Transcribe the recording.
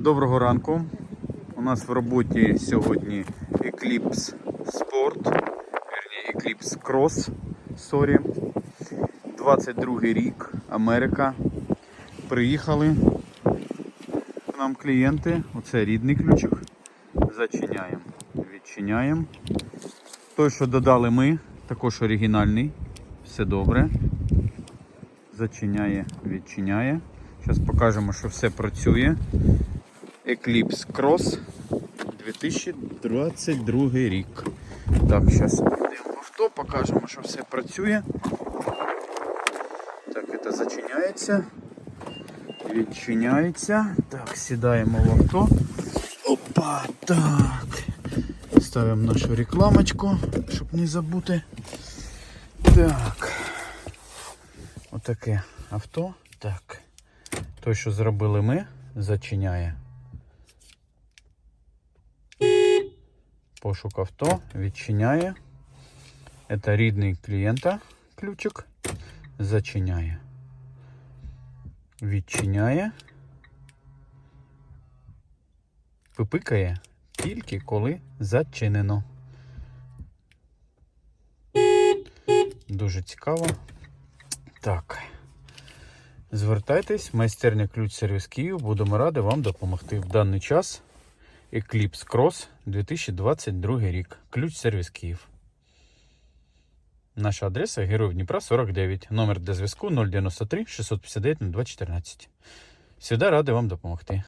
Доброго ранку. У нас в роботі сьогодні Eclipse Sport, вірні, Eclipse Cross, sorry. 22 рік, Америка. Приїхали к нам клієнти. Оце рідний ключик. Зачиняємо, відчиняємо. Той, що додали ми, також оригінальний. Все добре. Зачиняє, відчиняє. Зараз покажемо, що все працює. Eclipse Cross 2022 рік. Так, зараз йдемо в авто, покажемо, що все працює. Так, це зачиняється. Відчиняється. Так, сідаємо в авто. Опа, так. Ставимо нашу рекламочку, щоб не забути. Так. Отаке авто. Так. Той, що зробили ми, зачиняє. Пошук авто відчиняє. Это рідний клієнта ключик. Зачиняє. Відчиняє. Пипикає тільки коли зачинено. Дуже цікаво. Так. Звертайтесь, майстерня ключ сервіс Київ. Будемо раді вам допомогти в даний час. Eclipse Cross 2022 рік. Ключ сервіс Київ. Наша адреса Героїв Дніпра 49. Номер для зв'язку 093 659 0214. Всегда ради вам допомогти.